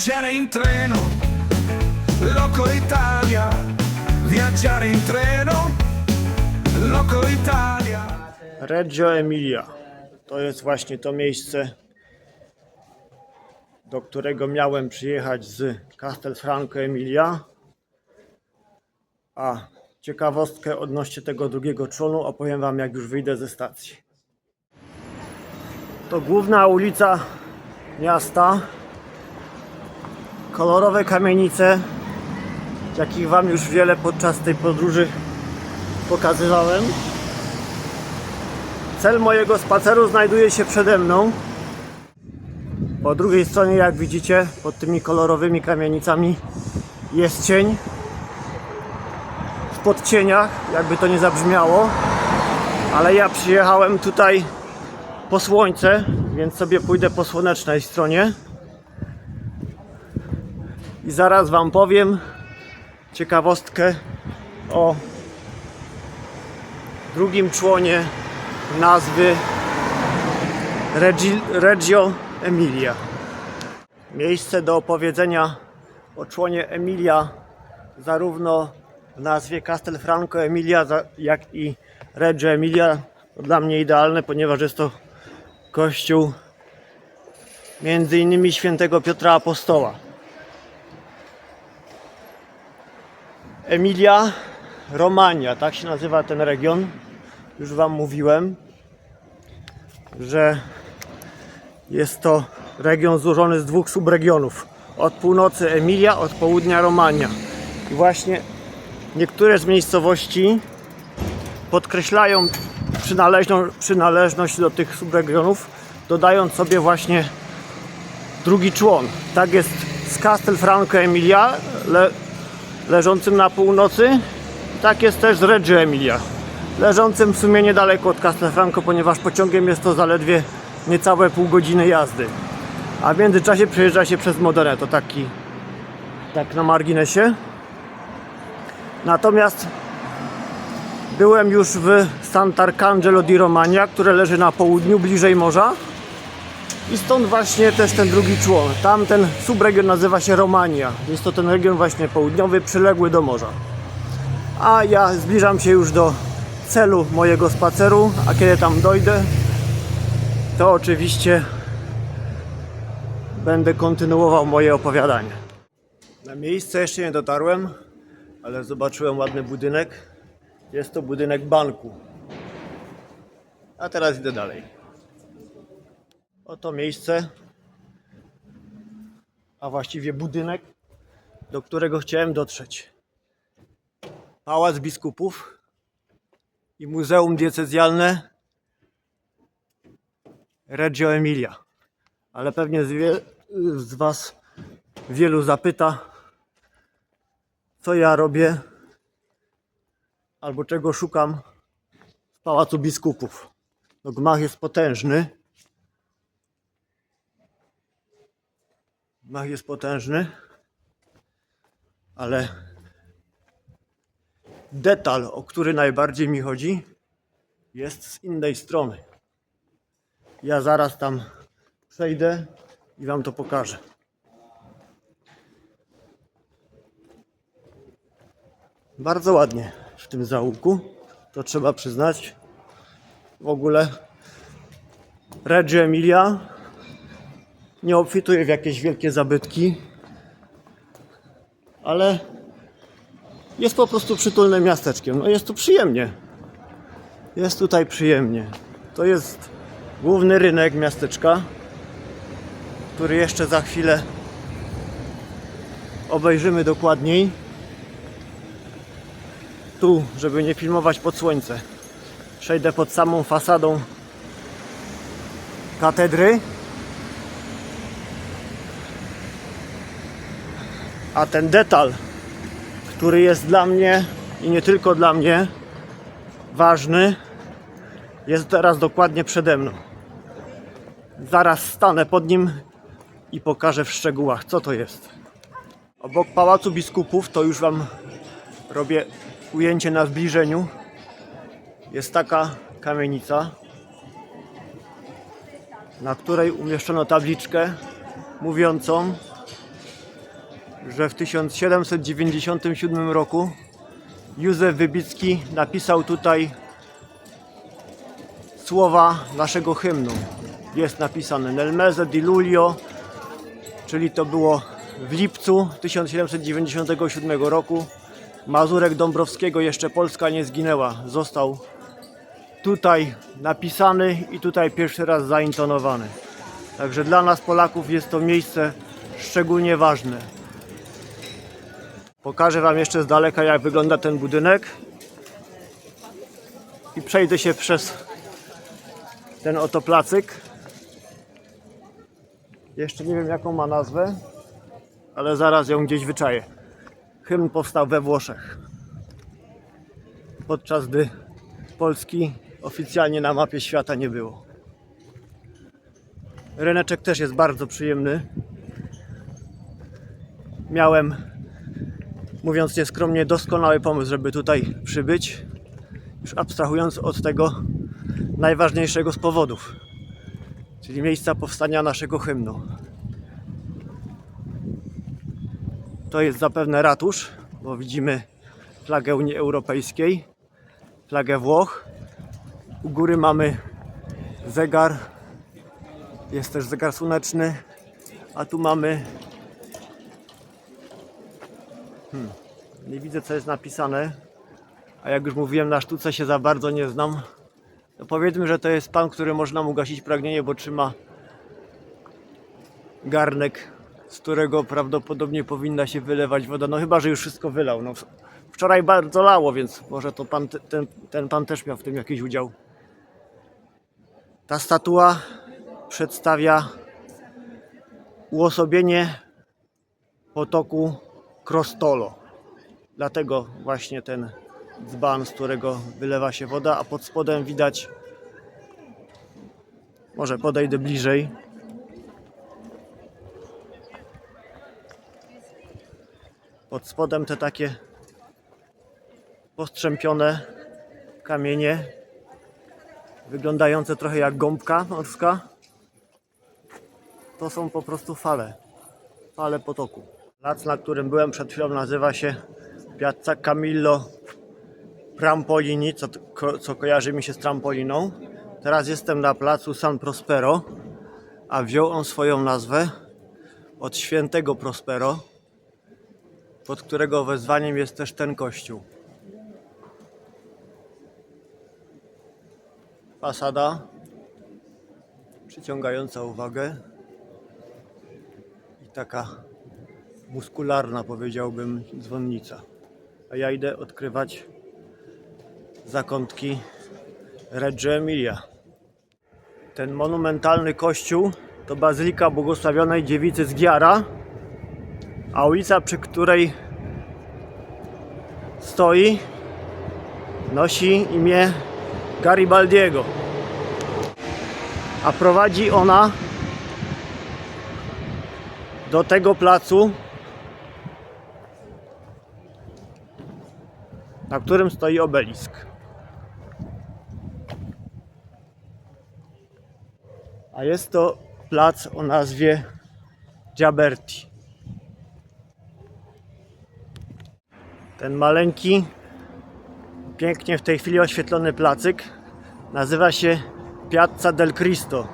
Viaggiare in treno, Loco Italia. Viaggiare in treno, Loco Italia. Reggio Emilia. To jest właśnie to miejsce, do którego miałem przyjechać z Castelfranco Emilia. A ciekawostkę odnośnie tego drugiego członu opowiem Wam, jak już wyjdę ze stacji. To główna ulica miasta. Kolorowe kamienice, jakich Wam już wiele podczas tej podróży pokazywałem. Cel mojego spaceru znajduje się przede mną. Po drugiej stronie, jak widzicie, pod tymi kolorowymi kamienicami jest cień. W podcieniach, jakby to nie zabrzmiało. Ale ja przyjechałem tutaj po słońce, więc sobie pójdę po słonecznej stronie. I zaraz Wam powiem ciekawostkę o drugim członie nazwy Regi, Reggio Emilia. Miejsce do opowiedzenia o członie Emilia zarówno w nazwie Castelfranco Emilia, jak i Reggio Emilia to dla mnie idealne, ponieważ jest to kościół między innymi świętego Piotra Apostoła. Emilia Romagna, tak się nazywa ten region. Już Wam mówiłem, że jest to region złożony z dwóch subregionów. Od północy Emilia, od południa Romagna. I właśnie niektóre z miejscowości podkreślają przynależność do tych subregionów, dodając sobie właśnie drugi człon. Tak jest z Castelfranco Emilia, le, leżącym na północy. Tak jest też z Reggio Emilia, leżącym w sumie niedaleko od Castelfranco, ponieważ pociągiem jest to zaledwie niecałe pół godziny jazdy. A w międzyczasie przejeżdża się przez Modena, to taki, tak na marginesie. Natomiast byłem już w Sant'Arcangelo di Romagna, które leży na południu, bliżej morza. I stąd właśnie też ten drugi człon. Tam ten subregion nazywa się Romania. Jest to ten region właśnie południowy, przyległy do morza. A ja zbliżam się już do celu mojego spaceru, a kiedy tam dojdę, to oczywiście będę kontynuował moje opowiadanie. Na miejsce jeszcze nie dotarłem, ale zobaczyłem ładny budynek. Jest to budynek banku. A teraz idę dalej. Oto miejsce, a właściwie budynek, do którego chciałem dotrzeć. Pałac Biskupów i Muzeum Diecezjalne Reggio Emilia. Ale pewnie z, z Was wielu zapyta, co ja robię albo czego szukam w Pałacu Biskupów. No, gmach jest potężny. Gmach jest potężny, ale detal, o który najbardziej mi chodzi, jest z innej strony. Ja zaraz tam przejdę i Wam to pokażę. Bardzo ładnie w tym zaułku, to trzeba przyznać. W ogóle Reggio Emilia nie obfituje w jakieś wielkie zabytki, ale jest po prostu przytulnym miasteczkiem. No jest tu przyjemnie. Jest tutaj przyjemnie. To jest główny rynek miasteczka, który jeszcze za chwilę obejrzymy dokładniej. Tu, żeby nie filmować pod słońce, przejdę pod samą fasadą katedry. A ten detal, który jest dla mnie i nie tylko dla mnie ważny, jest teraz dokładnie przede mną. Zaraz stanę pod nim i pokażę w szczegółach, co to jest. Obok Pałacu Biskupów, to już Wam robię ujęcie na zbliżeniu, jest taka kamienica, na której umieszczono tabliczkę mówiącą, że w 1797 roku Józef Wybicki napisał tutaj słowa naszego hymnu. Jest napisane Nel mese di luglio, czyli to było w lipcu 1797 roku. Mazurek Dąbrowskiego jeszcze Polska nie zginęła. Został tutaj napisany i tutaj pierwszy raz zaintonowany. Także dla nas Polaków jest to miejsce szczególnie ważne. Pokażę Wam jeszcze z daleka jak wygląda ten budynek i przejdę się przez ten oto placyk. Jeszcze nie wiem jaką ma nazwę, ale zaraz ją gdzieś wyczaję. Hymn powstał we Włoszech. Podczas gdy Polski oficjalnie na mapie świata nie było. Ryneczek też jest bardzo przyjemny. Miałem, mówiąc nieskromnie, doskonały pomysł, żeby tutaj przybyć. Już abstrahując od tego najważniejszego z powodów, czyli miejsca powstania naszego hymnu. To jest zapewne ratusz, bo widzimy flagę Unii Europejskiej, flagę Włoch. U góry mamy zegar, jest też zegar słoneczny, a tu mamy. Hmm, nie widzę co jest napisane, a jak już mówiłem, na sztuce się za bardzo nie znam. To powiedzmy, że to jest pan, który można mu gasić pragnienie, bo trzyma garnek, z którego prawdopodobnie powinna się wylewać woda. No chyba, że już wszystko wylał. No, wczoraj bardzo lało, więc może to pan, te- ten, ten pan też miał w tym jakiś udział. Ta statua przedstawia uosobienie potoku Krostolo. Dlatego właśnie ten dzban, z którego wylewa się woda, a pod spodem widać, może podejdę bliżej, pod spodem te takie postrzępione kamienie, wyglądające trochę jak gąbka morska. To są po prostu fale, fale potoku. Plac, na którym byłem przed chwilą, nazywa się Piazza Camillo Prampolini, co, co kojarzy mi się z trampoliną. Teraz jestem na placu San Prospero, a wziął on swoją nazwę od świętego Prospero, pod którego wezwaniem jest też ten kościół. Fasada przyciągająca uwagę i taka muskularna, powiedziałbym, dzwonnica. A ja idę odkrywać zakątki Reggio Emilia. Ten monumentalny kościół to Bazylika Błogosławionej Dziewicy z Giara, a ulica, przy której stoi, nosi imię Garibaldiego. A prowadzi ona do tego placu, na którym stoi obelisk. A jest to plac o nazwie Giaberti. Ten maleńki, pięknie w tej chwili oświetlony placyk nazywa się Piazza del Cristo.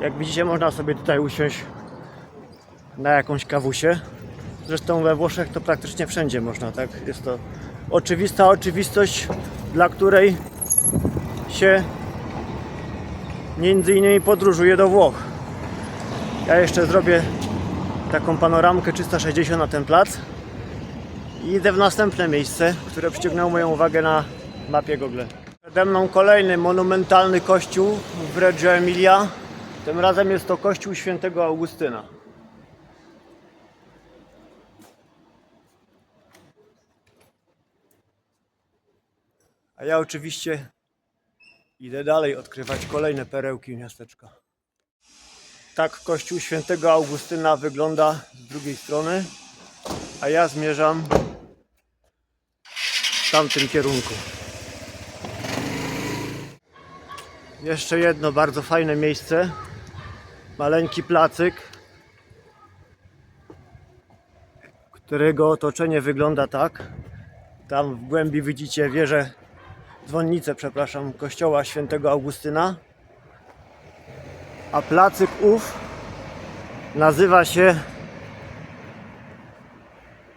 Jak widzicie, można sobie tutaj usiąść na jakąś kawusie. Zresztą we Włoszech to praktycznie wszędzie można, tak? Jest to oczywista oczywistość, dla której się między innymi podróżuje do Włoch. Ja jeszcze zrobię taką panoramkę 360 na ten plac i idę w następne miejsce, które przyciągnęło moją uwagę na mapie Google. Przede mną kolejny monumentalny kościół w Reggio Emilia. Tym razem jest to kościół świętego Augustyna. A ja oczywiście idę dalej odkrywać kolejne perełki miasteczka. Tak kościół świętego Augustyna wygląda z drugiej strony, a ja zmierzam w tamtym kierunku. Jeszcze jedno bardzo fajne miejsce. Maleńki placyk, którego otoczenie wygląda tak. Tam w głębi widzicie wieżę, dzwonnicę, przepraszam, kościoła świętego Augustyna. A placyk ów nazywa się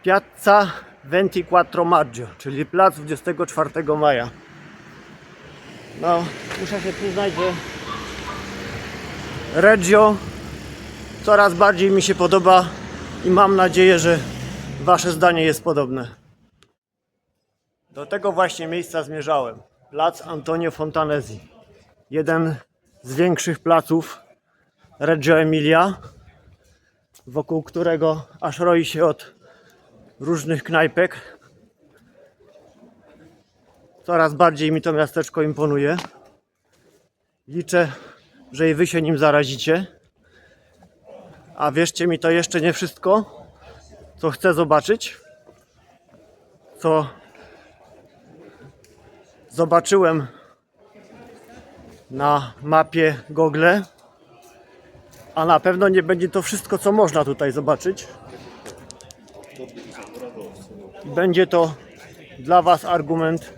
Piazza 24 Maggio, czyli plac 24 maja. No, muszę się przyznać, że Reggio coraz bardziej mi się podoba i mam nadzieję, że Wasze zdanie jest podobne. Do tego właśnie miejsca zmierzałem. Plac Antonio Fontanesi. Jeden z większych placów Reggio Emilia, wokół którego aż roi się od różnych knajpek. Coraz bardziej mi to miasteczko imponuje. Liczę, że i wy się nim zarazicie. A wierzcie mi, to jeszcze nie wszystko, co chcę zobaczyć. Co zobaczyłem na mapie Google. A na pewno nie będzie to wszystko, co można tutaj zobaczyć. Będzie to dla Was argument,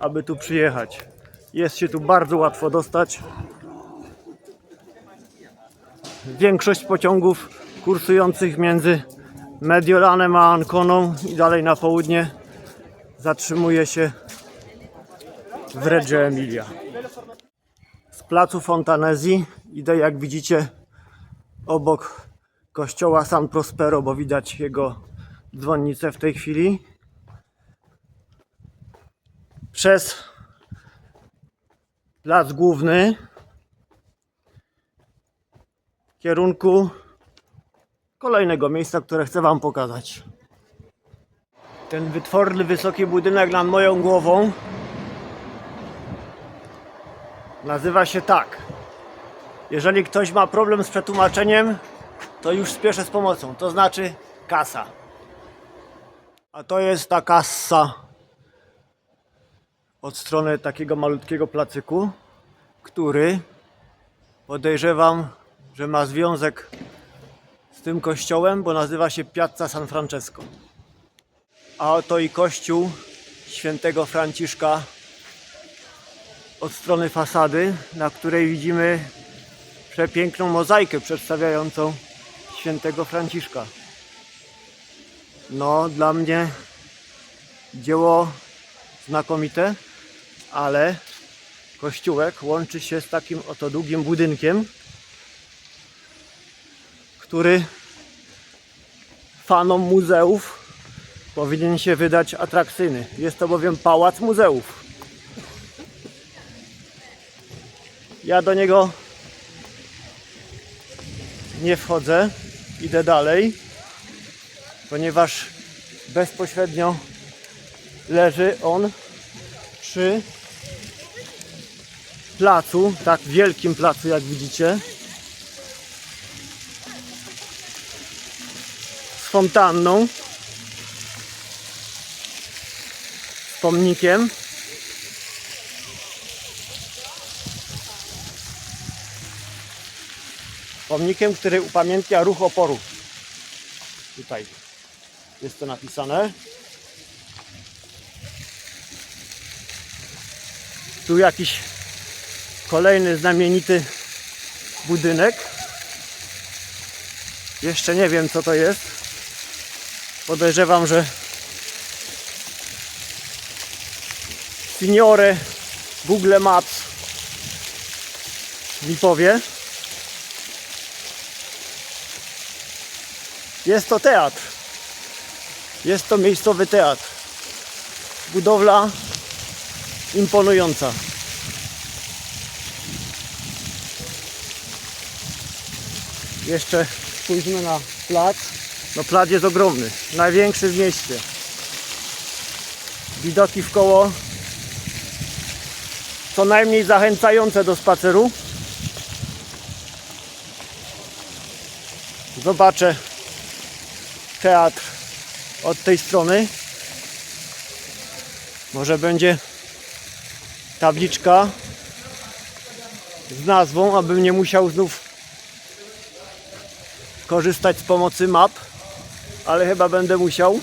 aby tu przyjechać. Jest się tu bardzo łatwo dostać. Większość pociągów kursujących między Mediolanem a Anconą i dalej na południe zatrzymuje się w Reggio Emilia. Z placu Fontanesi idę, jak widzicie, obok kościoła San Prospero, bo widać jego dzwonnicę w tej chwili. Przez plac główny w kierunku kolejnego miejsca, które chcę Wam pokazać. Ten wytworny, wysoki budynek nad moją głową nazywa się tak. Jeżeli ktoś ma problem z przetłumaczeniem, to już spieszę z pomocą. To znaczy kasa. A to jest ta kassa od strony takiego malutkiego placyku, który podejrzewam, że ma związek z tym kościołem, bo nazywa się Piazza San Francesco. A oto i kościół świętego Franciszka od strony fasady, na której widzimy przepiękną mozaikę przedstawiającą świętego Franciszka. No, dla mnie dzieło znakomite, ale kościółek łączy się z takim oto długim budynkiem, który fanom muzeów powinien się wydać atrakcyjny. Jest to bowiem pałac muzeów. Ja do niego nie wchodzę, idę dalej, ponieważ bezpośrednio leży on przy placu, tak wielkim placu jak widzicie, z fontanną, z pomnikiem. Pomnikiem, który upamiętnia ruch oporu. Tutaj jest to napisane. Tu jakiś kolejny znamienity budynek. Jeszcze nie wiem co to jest. Podejrzewam, że Signore Google Maps mi powie. Jest to teatr. Jest to miejscowy teatr. Budowla imponująca. Jeszcze spójrzmy na plac. No plac jest ogromny, największy w mieście. Widoki w koło co najmniej zachęcające do spaceru. Zobaczę teatr od tej strony. Może będzie tabliczka z nazwą, abym nie musiał znów korzystać z pomocy map, ale chyba będę musiał.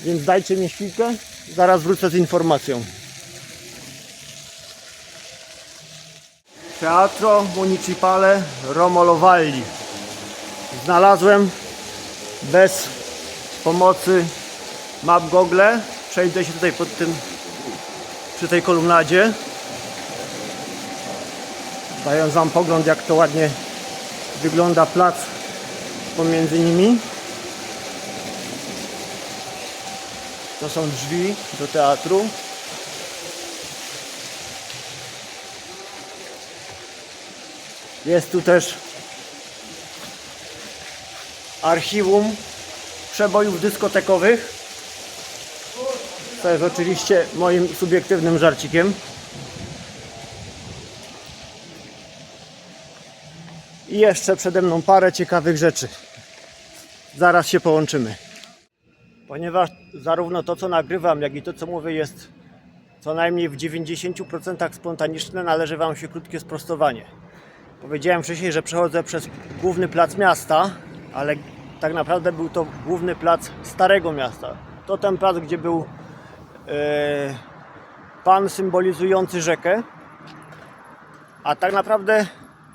Więc dajcie mi chwilkę, zaraz wrócę z informacją. Teatro Municipale Romolo Valli. Znalazłem bez pomocy map Google. Przejdę się tutaj pod tym, przy tej kolumnadzie. Dając Wam pogląd, jak to ładnie wygląda plac pomiędzy nimi. To są drzwi do teatru. Jest tu też archiwum przebojów dyskotekowych. To jest oczywiście moim subiektywnym żarcikiem. I jeszcze przede mną parę ciekawych rzeczy. Zaraz się połączymy. Ponieważ zarówno to, co nagrywam, jak i to, co mówię, jest co najmniej w 90% spontaniczne, należy Wam się krótkie sprostowanie. Powiedziałem wcześniej, że przechodzę przez główny plac miasta, ale tak naprawdę był to główny plac Starego Miasta. To ten plac, gdzie był e, pan symbolizujący rzekę. A tak naprawdę,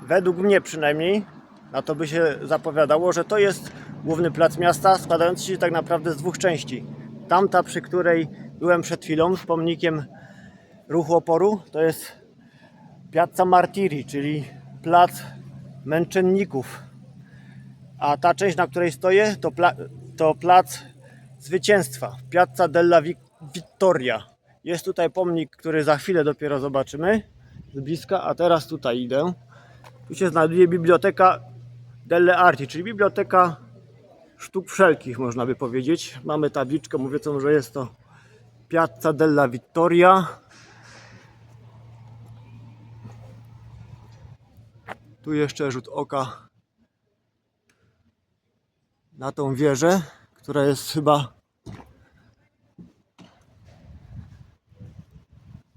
według mnie przynajmniej, na to by się zapowiadało, że to jest główny plac miasta, składający się tak naprawdę z dwóch części. Tamta, przy której byłem przed chwilą, z pomnikiem ruchu oporu, to jest Piazza Martiri, czyli plac męczenników. A ta część, na której stoję, to, pla- to plac zwycięstwa. Piazza della Vi- Vittoria. Jest tutaj pomnik, który za chwilę dopiero zobaczymy z bliska, a teraz tutaj idę. Tu się znajduje biblioteka delle Arti, czyli biblioteka sztuk wszelkich, można by powiedzieć. Mamy tabliczkę mówiącą, że jest to Piazza della Vittoria. Tu jeszcze rzut oka na tą wieżę, która jest chyba.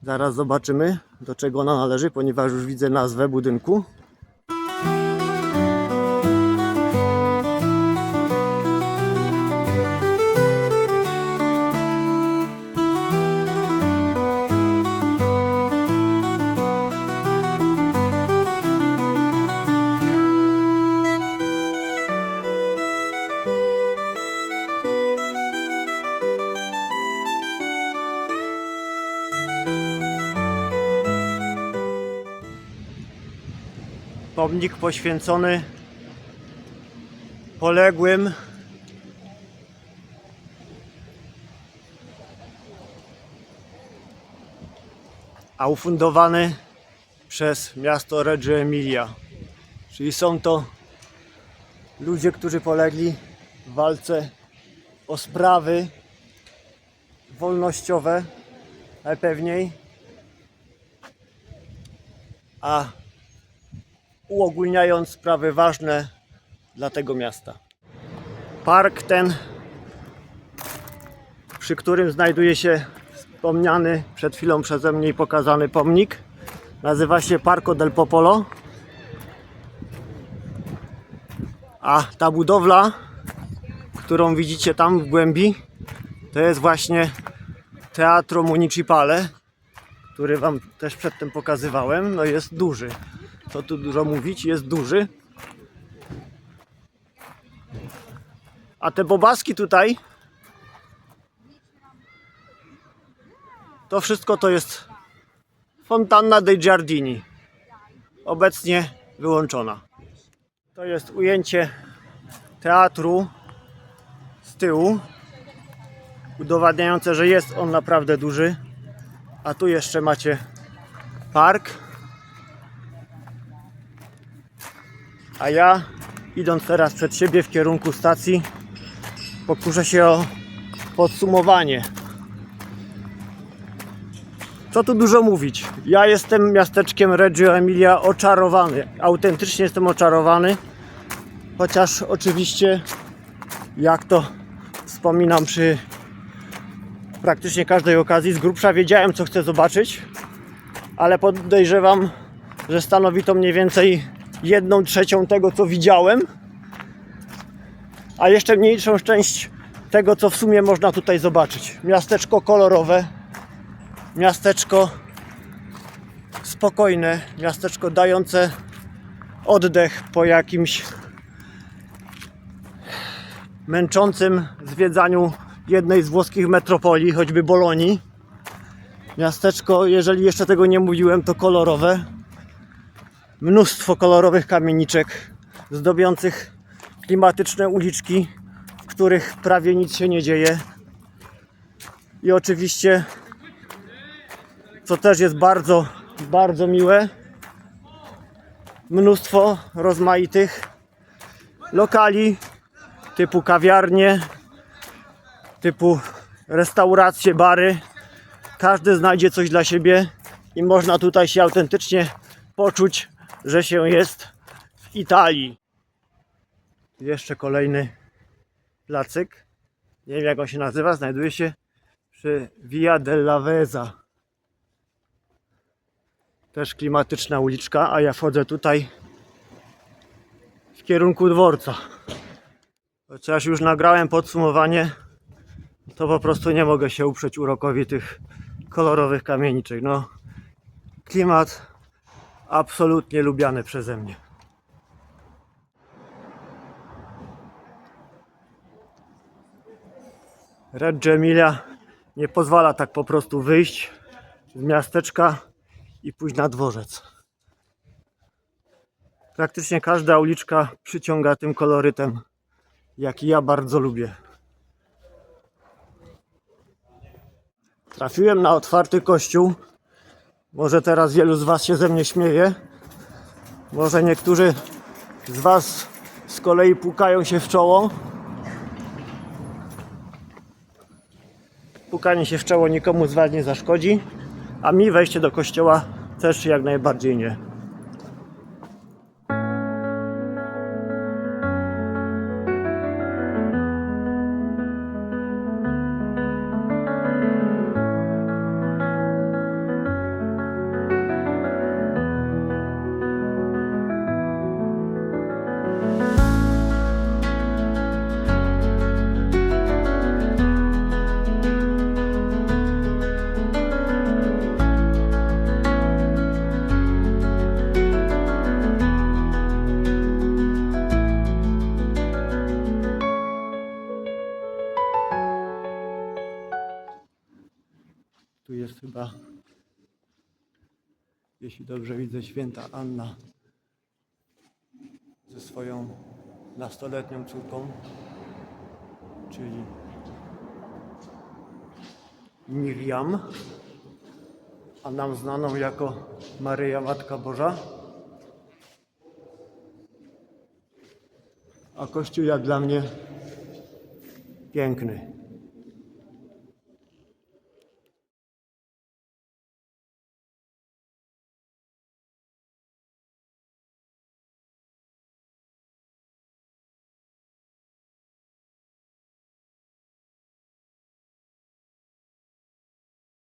Zaraz zobaczymy, do czego ona należy, ponieważ już widzę nazwę budynku. Pomnik poświęcony poległym a ufundowany przez miasto Reggio Emilia. Czyli są to ludzie, którzy polegli w walce o sprawy wolnościowe najpewniej, a uogólniając sprawy ważne dla tego miasta. Park ten, przy którym znajduje się wspomniany przed chwilą przeze mnie pokazany pomnik, nazywa się Parco del Popolo. A ta budowla, którą widzicie tam w głębi, to jest właśnie Teatro Municipale, który Wam też przedtem pokazywałem. No jest duży. Co tu dużo mówić, jest duży. A te bobaski tutaj, to wszystko to jest Fontanna dei Giardini. Obecnie wyłączona. To jest ujęcie teatru z tyłu, udowadniające, że jest on naprawdę duży. A tu jeszcze macie park. A ja, idąc teraz przed siebie w kierunku stacji, pokuszę się o podsumowanie. Co tu dużo mówić? Ja jestem miasteczkiem Reggio Emilia oczarowany. Autentycznie jestem oczarowany. Chociaż oczywiście, jak to wspominam przy praktycznie każdej okazji, z grubsza wiedziałem, co chcę zobaczyć. ale podejrzewam, że stanowi to mniej więcej jedną trzecią tego, co widziałem, a jeszcze mniejszą część tego, co w sumie można tutaj zobaczyć. Miasteczko kolorowe, miasteczko spokojne, miasteczko dające oddech po jakimś męczącym zwiedzaniu jednej z włoskich metropolii, choćby Bolonii. Miasteczko, jeżeli jeszcze tego nie mówiłem, to kolorowe. Mnóstwo kolorowych kamieniczek zdobiących klimatyczne uliczki, w których prawie nic się nie dzieje. I oczywiście, co też jest bardzo, bardzo miłe, mnóstwo rozmaitych lokali typu kawiarnie, typu restauracje, bary. Każdy znajdzie coś dla siebie i można tutaj się autentycznie poczuć, że się jest w Italii. Jeszcze kolejny placyk. Nie wiem jak on się nazywa, znajduje się przy Via della Vesa. Też klimatyczna uliczka, a ja wchodzę tutaj w kierunku dworca. Chociaż już nagrałem podsumowanie, to po prostu nie mogę się uprzeć urokowi tych kolorowych kamieniczek. No, klimat absolutnie lubiany przeze mnie. Reggio Emilia nie pozwala tak po prostu wyjść z miasteczka i pójść na dworzec. Praktycznie każda uliczka przyciąga tym kolorytem, jaki ja bardzo lubię. Trafiłem na otwarty kościół. Może teraz wielu z Was się ze mnie śmieje. Może niektórzy z Was z kolei pukają się w czoło. Pukanie się w czoło nikomu z Was nie zaszkodzi, a mi wejście do kościoła też jak najbardziej nie. Jeśli dobrze widzę, święta Anna ze swoją nastoletnią córką, czyli Miriam, a nam znaną jako Maryja Matka Boża. A kościół jak dla mnie piękny.